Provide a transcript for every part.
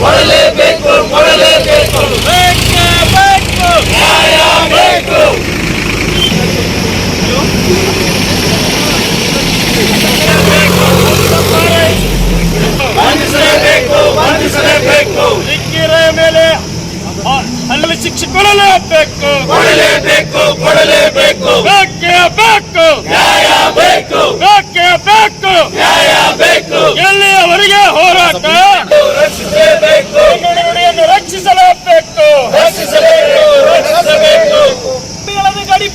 ಕೊಡಲೇಬೇಕು. ಕೊಡಲೇಬೇಕು. ಬೇಕೇ ಬೇಕು ನ್ಯಾಯ ಬೇಕು ಬಂಧಿಸಲೇಬೇಕು ಬಂಧಿಸಲೇಬೇಕು ಸಿಕ್ಕಿರ ಮೇಲೆ ಅಲ್ಲಿ ಶಿಕ್ಷೆ ಕೊಡಲೇಬೇಕು ಕೊಡಲೇಬೇಕು ಕೊಡಲೇಬೇಕು. ಬೇಕೇ ಬೇಕು. ನ್ಯಾಯ ಬೇಕು. ಬೇಕೇ ಬೇಕು. ನ್ಯಾಯ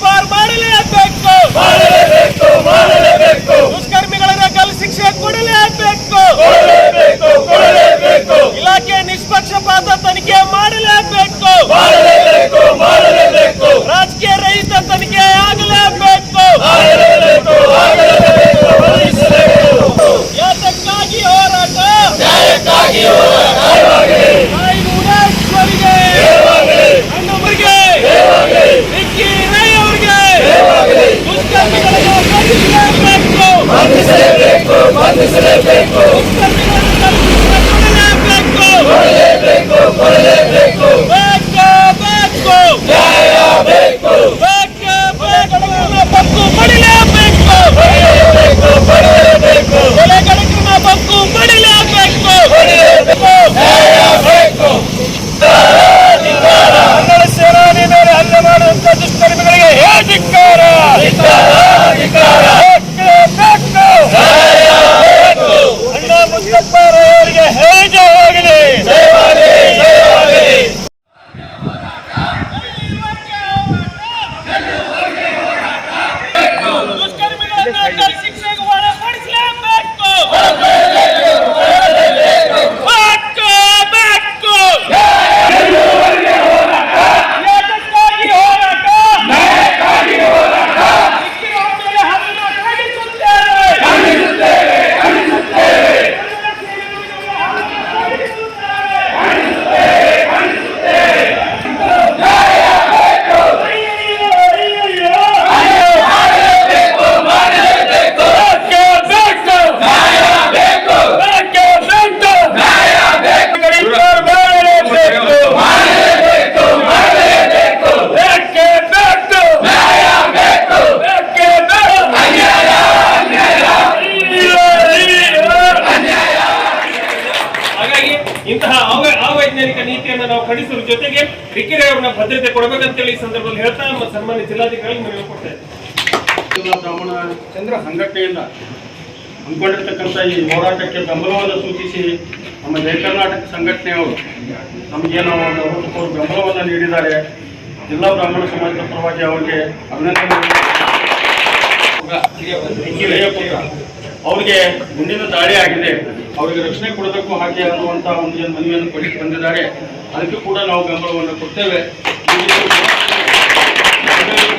ದುಷ್ಕರ್ಮಿಗಳನ್ನು ಗಡಿಪಾರು ಜೊತೆಗೆ ಅವ್ರನ್ನ ಭದ್ರತೆ ಕೊಡಬೇಕಂತೇಳಿ ಈ ಸಂದರ್ಭದಲ್ಲಿ ಹೇಳ್ತಾ ನಮ್ಮ ಸನ್ಮಾನ್ಯ ಜಿಲ್ಲಾಧಿಕಾರಿ ನಾವು ಕೊಡ್ತಾ ಇದ್ದಾರೆ ಜಿಲ್ಲಾ ಬ್ರಾಹ್ಮಣ ಚಂದ್ರ ಸಂಘಟನೆಯಿಂದ ಹಮ್ಮಿಕೊಂಡಿರ್ತಕ್ಕಂಥ ಈ ಹೋರಾಟಕ್ಕೆ ಬೆಂಬಲವನ್ನು ಸೂಚಿಸಿ ನಮ್ಮ ಜಯ ಕರ್ನಾಟಕ ಸಂಘಟನೆಯವರು ನಮಗೇನೋ ಒಂದು ಅಭೂತಪೂರ್ವ ಬೆಂಬಲವನ್ನು ನೀಡಿದ್ದಾರೆ. ಜಿಲ್ಲಾ ಬ್ರಾಹ್ಮಣ ಸಮಾಜದ ಪರವಾಗಿ ಅವರಿಗೆ ಅಭಿನಂದನೆ ಅವರಿಗೆ ಗುಂಡಿನ ದಾಳಿ ಆಗಿದೆ. ಅವರಿಗೆ ರಕ್ಷಣೆ ಕೊಡಬೇಕು, ಹಾಗೆ ಅನ್ನುವಂಥ ಒಂದು ಏನು ಮನವಿಯನ್ನು ಕೊಡಲಿಕ್ಕೆ ಬಂದಿದ್ದಾರೆ. ಅದಕ್ಕೆ ಕೂಡ ನಾವು ಬೆಂಬಲವನ್ನು ಕೊಡ್ತೇವೆ.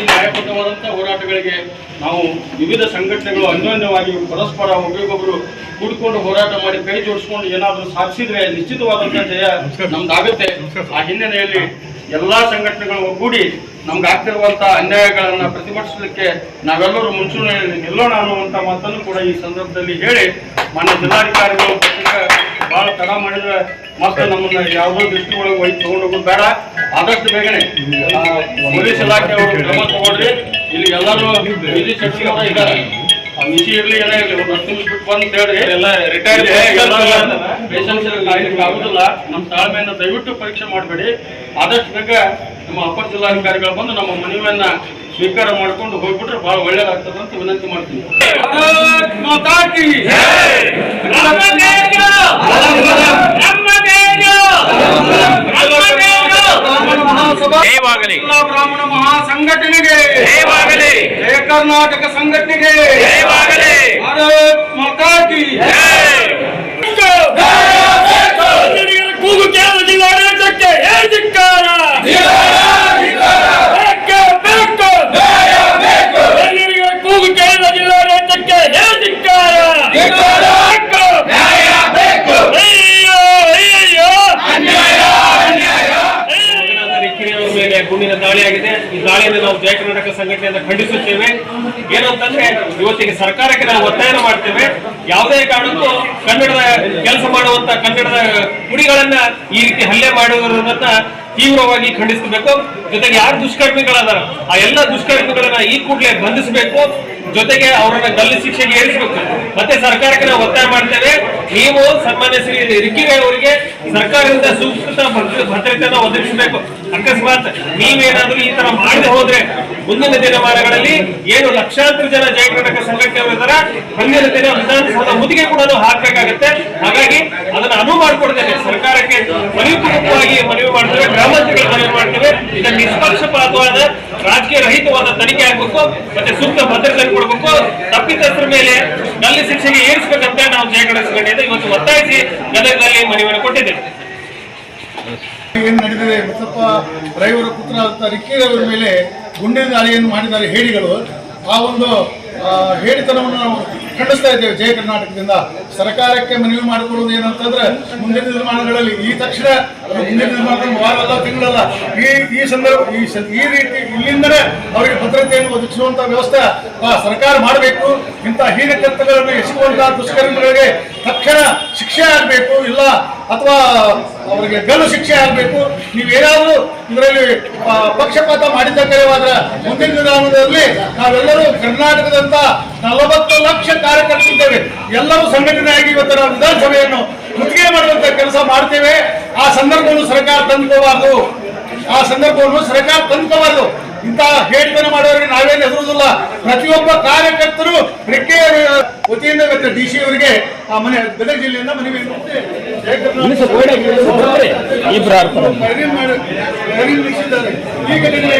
ನ್ಯಾಯಬದ್ಧವಾದಂಥ ಹೋರಾಟಗಳಿಗೆ ನಾವು ವಿವಿಧ ಸಂಘಟನೆಗಳು ಅನ್ಯೋನ್ಯವಾಗಿ ಪರಸ್ಪರ ಒಬ್ಬರಿಗೊಬ್ಬರು ಕೂಡಿಕೊಂಡು ಹೋರಾಟ ಮಾಡಿ ಕೈ ಜೋಡಿಸ್ಕೊಂಡು ಏನಾದರೂ ಸಾಧಿಸಿದ್ರೆ ನಿಶ್ಚಿತವಾದಂಥ ಜಯ ನಮ್ದಾಗುತ್ತೆ. ಆ ಹಿನ್ನೆಲೆಯಲ್ಲಿ ಎಲ್ಲಾ ಸಂಘಟನೆಗಳು ಒಗ್ಗೂಡಿ ನಮ್ಗೆ ಆಗ್ತಿರುವಂತ ಅನ್ಯಾಯಗಳನ್ನ ಪ್ರತಿಭಟಿಸಲಿಕ್ಕೆ ನಾವೆಲ್ಲರೂ ಮುಂಚೂಣಿಯಲ್ಲಿ ನಿಲ್ಲೋಣ ಅನ್ನುವಂತ ಮಾತನ್ನು ಕೂಡ ಈ ಸಂದರ್ಭದಲ್ಲಿ ಹೇಳಿ ಮಾನ್ಯ ಜಿಲ್ಲಾಧಿಕಾರಿಗಳು ಬಹಳ ತಡ ಮಾಡಿದ್ರೆ ಮತ್ತೆ ನಮ್ಮನ್ನ ಯಾವುದೋ ದೃಷ್ಟಿ ಒಳಗೆ ಒಯ್ದು ತಗೊಂಡು ಹೋಗೋದು ಬೇಡ. ಆದಷ್ಟು ಬೇಗನೆ ಪೊಲೀಸ್ ಇಲಾಖೆ ಕ್ರಮ ತಗೊಳ್ರಿ. ಇಲ್ಲಿ ಎಲ್ಲರೂ ವಿಧಿ ಅಂತ ಇದ್ದಾರೆ. ಮಿತಿ ಇರ್ಲಿ ಏನೇ ಇರಲಿ. ಒಂದು ಬಿಟ್ಟು ಬಂದು ಹೇಳ್ರಿ ಎಲ್ಲ ರಿಟೈರ್ಡ್ ಪೇಷನ್ಸ್ ಆಗುದಿಲ್ಲ. ನಮ್ಮ ತಾಳ್ಮೆಯನ್ನ ದಯವಿಟ್ಟು ಪರೀಕ್ಷೆ ಮಾಡಬೇಡಿ. ಆದಷ್ಟು ಬೇಗ ನಮ್ಮ ಅಪರ ಜಿಲ್ಲಾಧಿಕಾರಿಗಳು ಬಂದು ನಮ್ಮ ಮನವಿಯನ್ನ ಸ್ವೀಕಾರ ಮಾಡ್ಕೊಂಡು ಹೋಗ್ಬಿಟ್ರೆ ಬಹಳ ಒಳ್ಳೇದಾಗ್ತದೆ ಅಂತ ವಿನಂತಿ ಮಾಡ್ತೀನಿ! ಬ್ರಾಹ್ಮಣ ಮಹಾಸಭಾ ಜಯವಾಗಲಿ. ಜಿಲ್ಲಾ ಬ್ರಾಹ್ಮಣ ಮಹಾಸಂಘಟನೆಗೆ ಕರ್ನಾಟಕ ಸಂಘಟನೆಗೆ ಮಾತಾಡಿ ಭಾರತ್ ಮಾತಾ ಕಿ ಕನ್ನಡಿಗರ ಕೂಗು ಕೇವಲ ಜಿಲ್ಲಾಡಳಿತಕ್ಕೆ ಹೇ ಧಿಕ್ಕಾರ! ಬೇಕೇ ಬೇಕು! ಕನ್ನಡಿಗರ ಕೂಗು ಕೇವಲ ಜಿಲ್ಲಾಡಳಿತಕ್ಕೆ ಹೇ ಧಿಕ್ಕಾರ! ಬೇಕು! ಅಯ್ಯೋ, ಅಯ್ಯಯ್ಯೋ! ಕಿಕ್ಕಿರೆ ಅವರ ಮೇಲೆ ಗುಂಡಿನ ದಾಳಿಯಾಗಿದೆ ಈ ದಾಳಿಯನ್ನು ನಾವು ಜಯ ಜಯ ಕರ್ನಾಟಕ ಸಂಘಟನೆಯಿಂದ ಖಂಡಿಸುತ್ತೇವೆ ಏನು ಅಂತಂದ್ರೆ ಇವತ್ತಿಗೆ ಸರ್ಕಾರಕ್ಕೆ ನಾವು ಒತ್ತಾಯನ ಮಾಡ್ತೇವೆ. ಯಾವುದೇ ಕಾರಣಕ್ಕೂ ಕನ್ನಡದ ಕೆಲಸ ಮಾಡುವಂತ ಕನ್ನಡದ ಕುಡಿಗಳನ್ನ ಈ ರೀತಿ ಹಲ್ಲೆ ಮಾಡುವುದನ್ನ ತೀವ್ರವಾಗಿ ಖಂಡಿಸಬೇಕು. ಜೊತೆಗೆ ಯಾರು ದುಷ್ಕರ್ಮಿಗಳದಾರ, ಆ ಎಲ್ಲ ದುಷ್ಕರ್ಮಿಗಳನ್ನ ಈ ಕೂಡಲೇ ಬಂಧಿಸಬೇಕು. ಜೊತೆಗೆ ಅವರನ್ನ ಗಲ್ಲು ಶಿಕ್ಷೆಗೆ ಏರಿಸಬೇಕು. ಮತ್ತೆ ಸರ್ಕಾರಕ್ಕೆ ನಾವು ಒತ್ತಾಯ ಮಾಡ್ತೇವೆ. ನೀವು ಸನ್ಮಾನ್ಯ ಶ್ರೀ ರಿಕ್ಕಿರೇ ಅವರಿಗೆ ಸರ್ಕಾರದಿಂದ ಸೂಕ್ತ ಭದ್ರ- ಭದ್ರತೆಯನ್ನು ಒದಗಿಸಬೇಕು. ಅಕಸ್ಮಾತ್ ನೀವೇನಾದ್ರೂ ಈ ತರ ಮಾಡದೆ ಹೋದ್ರೆ ಮುಂದಿನ ದಿನಮಾನಗಳಲ್ಲಿ ಏನು ಲಕ್ಷಾಂತರ ಜನ ಜಯ ಕರ್ನಾಟಕ ಸಂಘಟನೆಗಳಿದ್ದಾರೆ ಮುಂದಿನ ದಿನ ವಿಧಾನಸೌಧ ಮುದಿಗೆ ಕೂಡ ಹಾಕಬೇಕಾಗತ್ತೆ. ಹಾಗಾಗಿ ಅದನ್ನ ಅನುವು ಮಾಡಿಕೊಡ್ತೇನೆ ಸರ್ಕಾರಕ್ಕೆ ಮನವಿ ಪೂರ್ವಕವಾಗಿ ಮನವಿ ಮಾಡ್ತೇವೆ ಗ್ರಾಮಸ್ಥರಿಗೆ ಮನವಿ ಮಾಡ್ತೇವೆ. ಇದನ್ನ ನಿಷ್ಪಕ್ಷಪಾತವಾದ ರಾಜಕೀಯ ರಹಿತವಾದ ತನಿಖೆ ಆಗ್ಬೇಕು, ಮತ್ತೆ ಸೂಕ್ತ ಭದ್ರತೆ ಕೊಡಬೇಕು. ತಪ್ಪಿತಸ್ಥರ ಮೇಲೆ ನಲ್ಲಿ ಶಿಕ್ಷೆಗೆ ಏರಿಸಬೇಕಂತ ನಾವು ಜಯ ಕರ್ನಾಟಕ ಇವತ್ತು ಒತ್ತಾಯಿಸಿ ಗದಗದಲ್ಲಿ ಮನವಿಯನ್ನು ಕೊಟ್ಟಿದ್ದೇವೆ. ಏನ್ ನಡೆದಿದೆ? ಬಸಪ್ಪ ಡ್ರೈವರ್ ಪುತ್ರ ಅಂತ ರಿಕ್ಕಿಯವರ ಮೇಲೆ ಗುಂಡಿನ ದಾಳಿಯನ್ನು ಮಾಡಿದ್ದಾರೆ ಹೇಡಿಗಳು ಆ ಒಂದು ಆ, ಹೇಡಿತನವನ್ನು ನಾವು ಖಂಡಿಸ್ತಾ ಇದ್ದೇವೆ. ಜಯ ಕರ್ನಾಟಕದಿಂದ. ಸರ್ಕಾರಕ್ಕೆ ಮನವಿ ಮಾಡಿಕೊಳ್ಳುವುದು ಏನಂತಂದ್ರೆ ಮುಂದಿನ ನಿರ್ಮಾಣಗಳಲ್ಲಿ ಈ ತಕ್ಷಣ ಮುಂದಿನ ನಿರ್ಮಾಣದಲ್ಲಿ ವಾರಲ್ಲ ತಿಂಗಳಲ್ಲ ಈ ಈ ಸಂದರ್ಭ ಈ ಈ ರೀತಿ ಇಲ್ಲಿಂದಲೇ ಅವರಿಗೆ ಭದ್ರತೆಯನ್ನು ಒದಗಿಸುವಂತ ವ್ಯವಸ್ಥೆ ಆ, ಸರ್ಕಾರ ಮಾಡಬೇಕು. ಇಂಥ ಹೀನ ಕೃತ್ಯಗಳನ್ನು ಎಸಗುವಂತಹ ದುಷ್ಕರ್ಮಿಗಳಿಗೆ ತಕ್ಷಣ ಶಿಕ್ಷೆ ಆಗಬೇಕು. ಇಲ್ಲ ಅಥವಾ ಅವರಿಗೆ ಗಲ್ಲು ಶಿಕ್ಷೆ ಆಗಬೇಕು. ನೀವೇನಾದರೂ ಇದರಲ್ಲಿ ಪಕ್ಷಪಾತ ಮಾಡಿದ್ದಕ್ಕೆವಾದ್ರೆ ಮುಂದಿನ ವಿಧಾನದಲ್ಲಿ ನಾವೆಲ್ಲರೂ ಕರ್ನಾಟಕದಂತ ನಲವತ್ತು ಲಕ್ಷ ಕಾರ್ಯಕರ್ತರಿದ್ದೇವೆ ಎಲ್ಲರೂ ಸಂಘಟನೆಯಾಗಿ ಇವತ್ತು ನಾವು ವಿಧಾನಸಭೆಯನ್ನು ಮುತ್ತಿಗೆ ಮಾಡುವಂತ ಕೆಲಸ ಮಾಡ್ತೇವೆ. ಆ ಸಂದರ್ಭವನ್ನು ಸರ್ಕಾರ ತಂದ್ಕೋಬಾರ್ದು ಆ ಸಂದರ್ಭವನ್ನು ಸರ್ಕಾರ ತಂದ್ಕೋಬಾರ್ದು ಇಂತಹ ಹೇಳಿಕೆಯನ್ನು ಮಾಡೋರಿಗೆ ನಾವೇನು ಹೆದರುವುದಿಲ್ಲ. ಪ್ರತಿಯೊಬ್ಬ ಕಾರ್ಯಕರ್ತರು ರೆಕ್ಕೆ ವತಿಯಿಂದ ಇವತ್ತು ಡಿ ಸಿ ಅವರಿಗೆ ಆ ಮನೆ ಗದಗ ಜಿಲ್ಲೆಯಿಂದ ಮನವಿ. ಈ ಘಟನೆ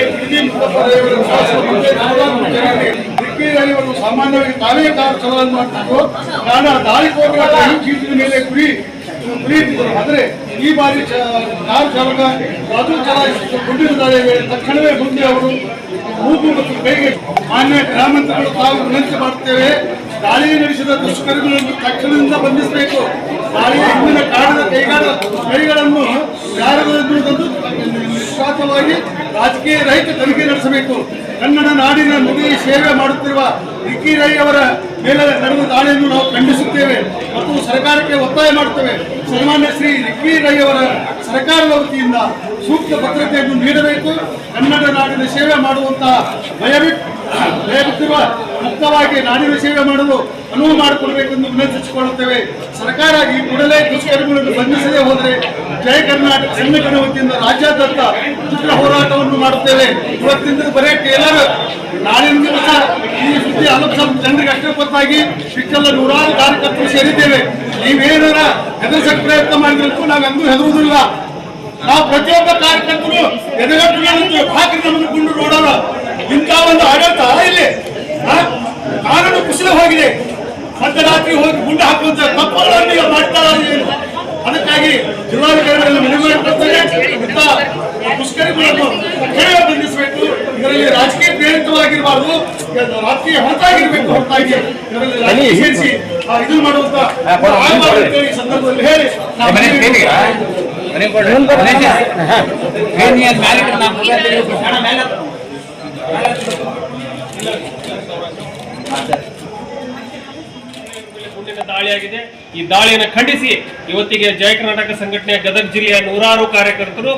ದಾಳಿಯವರು ಸಾಮಾನ್ಯವಾಗಿ ತಾವೇ ಕಾರು ಚಲನೆ ಮಾಡ್ತಿದ್ರು ಕಾರಣ ದಾಳಿಕೋರರ ಈ ಚೀಟಿನ ಮೇಲೆ ಗುರಿ ಇಟ್ಟಿದ್ದರು ಆದರೆ ಈ ಬಾರಿ ಕಾರು ಚಾಲಕ ರಾಜು ವೇಳೆ ತಕ್ಷಣವೇ ಮುಂದೆ ಅವರು ಮೂಗು ಮತ್ತು ಕೈಗೆ ಮಾನ್ಯ ಗ್ರಾಮಾಂತರಗಳು ತಾವು ವಿನಂತಿ ಮಾಡುತ್ತೇವೆ ದಾಳಿ ನಡೆಸಿದ ದುಷ್ಕರ್ಮಿಗಳನ್ನು ತಕ್ಷಣದಿಂದ ಬಂಧಿಸಬೇಕು. ದಾಳಿಯ ಹಿಂದಿನ ಕಾರಣದ ಕೈಗಾರ, ಕೈಗಳನ್ನು ಯಾರು ನಿಶ್ವಾಸವಾಗಿ ರಾಜಕೀಯ ರಹಿತ ತನಿಖೆ ನಡೆಸಬೇಕು. ಕನ್ನಡ ನಾಡಿನ ನುಡಿ ಸೇವೆ ಮಾಡುತ್ತಿರುವ ವಿಕ್ಕಿ ರೈ ಅವರ ಮೇಲೆ ನಡೆದ ದಾಳಿಯನ್ನು ನಾವು ಖಂಡಿಸುತ್ತೇವೆ ಮತ್ತು ಸರ್ಕಾರಕ್ಕೆ ಒತ್ತಾಯ ಮಾಡುತ್ತೇವೆ. ಸನ್ಮಾನ್ಯ ಶ್ರೀ ವಿಕ್ಕಿ ರೈ ಅವರ ಸರ್ಕಾರದ ವತಿಯಿಂದ ಸೂಕ್ತ ಭದ್ರತೆಯನ್ನು ನೀಡಬೇಕು. ಕನ್ನಡ ನಾಡಿನ ಸೇವೆ ಮಾಡುವಂತಹ ಭಯವಿಟ್ಟು ಭಯಬಿಟ್ಟಿರುವ ಮುಕ್ತವಾಗಿ ನಾಡಿನ ಸೇವೆ ಮಾಡಲು ಅನುವು ಮಾಡಿಕೊಡಬೇಕೆಂದು ವಿನಂತಿಸಿಕೊಳ್ಳುತ್ತೇವೆ. ಸರ್ಕಾರ ಈ ಕೂಡಲೇ ದುಷ್ಕರ್ಮಿಗಳನ್ನು ಬಂಧಿಸದೆ ಹೋದರೆ ಜಯ ಕರ್ನಾಟಕ ಸಂಘಟನೆ ವತಿಯಿಂದ ರಾಜ್ಯಾದ್ಯಂತ ಚಿತ್ರ ಹೋರಾಟವನ್ನು ಮಾಡುತ್ತೇವೆ. ಇವತ್ತಿಂದ ಬರೇ ಟೇಲರ್ ನಾಳಿನ ದಿವಸ ಈ ಸುದ್ದಿ ಅಲ್ಪ ಜನರಿಗೆ ಅಷ್ಟೇ ಗೊತ್ತಾಗಿ ಇಷ್ಟೆಲ್ಲ ನೂರಾರು ಕಾರ್ಯಕರ್ತರು ಸೇರಿದ್ದೇವೆ. ನೀವೇನಾರ ಹೆದರ್ಸಕ್ಕೆ ಪ್ರಯತ್ನ ಮಾಡಿದ್ರು ನಾವೆಂದೂ ಹೆದರುವುದಿಲ್ಲ. ನಾವು ಪ್ರತಿಯೊಬ್ಬ ಕಾರ್ಯಕರ್ತರು ಎದೆಗಟ್ಟು ಹಾಕಿ ನಮ್ಮನ್ನು ಗುಂಡು ನೋಡೋಣ. ಇಂಥ ಒಂದು ಆಡಳಿತ ಇಲ್ಲಿ? ಕಾನೂನು ಕುಸಿದು ಹೋಗಿದೆ ಮಧ್ಯರಾತ್ರಿ ಹೋಗಿ ಗುಂಡು ಹಾಕುವಂತ ತಪ್ಪುಗಳನ್ನು ಈಗ ಇದೆ ಅದಕ್ಕಾಗಿ ಜಿಲ್ಲಾಧಿಕಾರಿಗಳನ್ನು ಮನವಿ ಮಾಡಿಕೊಳ್ತೇನೆ ಇಂಥ ದುಷ್ಕರ್ಮಿಗಳನ್ನು ತಕ್ಷಣವೇ ಬಂಧಿಸಬೇಕು. ಇದರಲ್ಲಿ ರಾಜಕೀಯ ಪ್ರೇರಿತವಾಗಿರಬಾರ್ದು. ರಾಜಕೀಯ ಹೊರತಾಗಿರ್ಬೇಕು ಹೊರತಾಗಿ. ಇದರಲ್ಲಿ ರಾಜಕೀಯ ಸೇರಿಸಿ ಆ, ಇದು ಮಾಡುವಂತ ಈ ಸಂದರ್ಭದಲ್ಲಿ ಹೇಳಿ. ನಾವು ದಾಳಿಯಾಗಿದೆ. ಈ ದಾಳಿಯನ್ನು ಖಂಡಿಸಿ ಇವತ್ತಿಗೆ ಜಯ ಕರ್ನಾಟಕ ಸಂಘಟನೆಯ ಗದಗ ಜಿಲ್ಲೆಯ ನೂರಾರು ಕಾರ್ಯಕರ್ತರು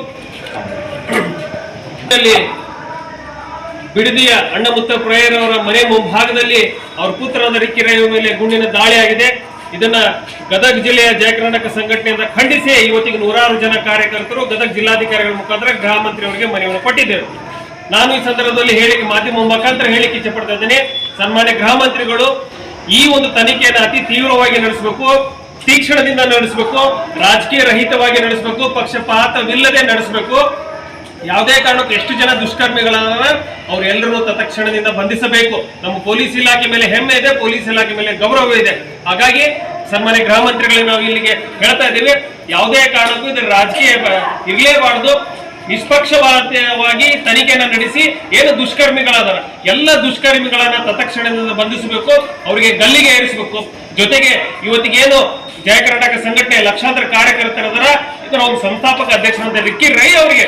ಬಿಡದಿಯ ಅಣ್ಣಮುತ್ತ ಪ್ರಯರವರ ಮನೆ ಮುಂಭಾಗದಲ್ಲಿ ಅವ್ರ ರಿಕ್ಕಿ ರಿಕ್ಕಿರೆಯ ಮೇಲೆ ಗುಂಡಿನ ದಾಳಿಯಾಗಿದೆ. ಇದನ್ನ ಗದಗ ಜಿಲ್ಲೆಯ ಜಯ ಕರ್ನಾಟಕ ಸಂಘಟನೆಯಿಂದ ಖಂಡಿಸಿ ಇವತ್ತಿಗೆ ನೂರಾರು ಜನ ಕಾರ್ಯಕರ್ತರು ಗದಗ ಜಿಲ್ಲಾಧಿಕಾರಿಗಳ ಮುಖಾಂತರ ಗೃಹ ಮಂತ್ರಿ ಅವರಿಗೆ ಮನವಿಯನ್ನು ಕೊಟ್ಟಿದ್ದೇವೆ ನಾನು ಈ ಸಂದರ್ಭದಲ್ಲಿ ಹೇಳಿಕೆ ಮಾಧ್ಯಮ ಮುಖಾಂತರ ಹೇಳಿಕೆ ಇಚ್ಛೆ ಪಡ್ತಾ ಇದ್ದೇನೆ. ಸನ್ಮಾನ್ಯ ಗೃಹ ಮಂತ್ರಿಗಳು, ಈ ಒಂದು ತನಿಖೆಯನ್ನು ಅತಿ ತೀವ್ರವಾಗಿ ನಡೆಸಬೇಕು, ತೀಕ್ಷಣದಿಂದ ನಡೆಸಬೇಕು, ರಾಜಕೀಯ ರಹಿತವಾಗಿ ನಡೆಸಬೇಕು, ಪಕ್ಷಪಾತವಿಲ್ಲದೆ ನಡೆಸಬೇಕು. ಯಾವುದೇ ಕಾರಣಕ್ಕೂ ಎಷ್ಟು ಜನ ದುಷ್ಕರ್ಮಿಗಳಾದ ಅವರೆಲ್ಲರೂ ತತ್ಕ್ಷಣದಿಂದ ಬಂಧಿಸಬೇಕು. ನಮ್ಮ ಪೊಲೀಸ್ ಇಲಾಖೆ ಮೇಲೆ ಹೆಮ್ಮೆ ಇದೆ, ಪೊಲೀಸ್ ಇಲಾಖೆ ಮೇಲೆ ಗೌರವ ಇದೆ. ಹಾಗಾಗಿ ಸನ್ಮಾನ್ಯ ಗೃಹ ಮಂತ್ರಿಗಳಿಗೆ ನಾವು ಇಲ್ಲಿಗೆ ಹೇಳ್ತಾ ಇದ್ದೀವಿ. ಯಾವುದೇ ಕಾರಣಕ್ಕೂ ಇದು ರಾಜಕೀಯ ಇರ್ಲೇಬಾರ್ದು. ನಿಷ್ಪಕ್ಷಪಾತವಾಗಿ ತನಿಖೆಯನ್ನು ನಡೆಸಿ ಏನು ದುಷ್ಕರ್ಮಿಗಳಾದಾರ, ಎಲ್ಲ ದುಷ್ಕರ್ಮಿಗಳನ್ನ ತತ್ಕ್ಷಣದಿಂದ ಬಂಧಿಸಬೇಕು, ಅವರಿಗೆ ಗಲ್ಲಿಗೆ ಏರಿಸಬೇಕು. ಜೊತೆಗೆ ಇವತ್ತಿಗೇನು ಜಯ ಕರ್ನಾಟಕ ಸಂಘಟನೆ ಲಕ್ಷಾಂತರ ಕಾರ್ಯಕರ್ತರದರ ಇದರ ಒಂದು ಸಂಸ್ಥಾಪಕ ಅಧ್ಯಕ್ಷರಂತ ರಿಕ್ಕಿ ರೈ ಅವರಿಗೆ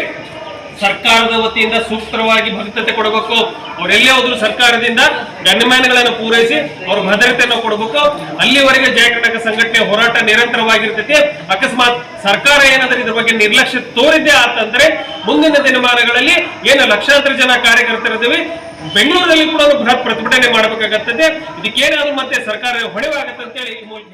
ಸರ್ಕಾರದ ವತಿಯಿಂದ ಸೂಕ್ತವಾಗಿ ಭದ್ರತೆ ಕೊಡಬೇಕು. ಅವರೆಲ್ಲೇ ಹೋದ್ರು ಸರ್ಕಾರದಿಂದ ಗಣ್ಯಮಾನ್ಯಗಳನ್ನು ಪೂರೈಸಿ ಅವ್ರ ಭದ್ರತೆಯನ್ನು ಕೊಡಬೇಕು. ಅಲ್ಲಿವರೆಗೆ ಜಯ ಕರ್ನಾಟಕ ಸಂಘಟನೆ ಹೋರಾಟ ನಿರಂತರವಾಗಿರ್ತೈತಿ. ಅಕಸ್ಮಾತ್ ಸರ್ಕಾರ ಏನಾದ್ರೆ ಇದ್ರ ಬಗ್ಗೆ ನಿರ್ಲಕ್ಷ್ಯ ತೋರಿದೆ ಆತಂದ್ರೆ ಮುಂದಿನ ದಿನಮಾನಗಳಲ್ಲಿ ಏನು ಲಕ್ಷಾಂತರ ಜನ ಕಾರ್ಯಕರ್ತರಿದ್ದೀವಿ. ಬೆಂಗಳೂರಲ್ಲಿ ಕೂಡ ಬೃಹತ್ ಪ್ರತಿಭಟನೆ ಮಾಡಬೇಕಾಗತ್ತದೆ. ಇದಕ್ಕೇನಾದ್ರೂ ಮತ್ತೆ ಸರ್ಕಾರ ಹೇಳಿ ಈ ಮೂಲಕ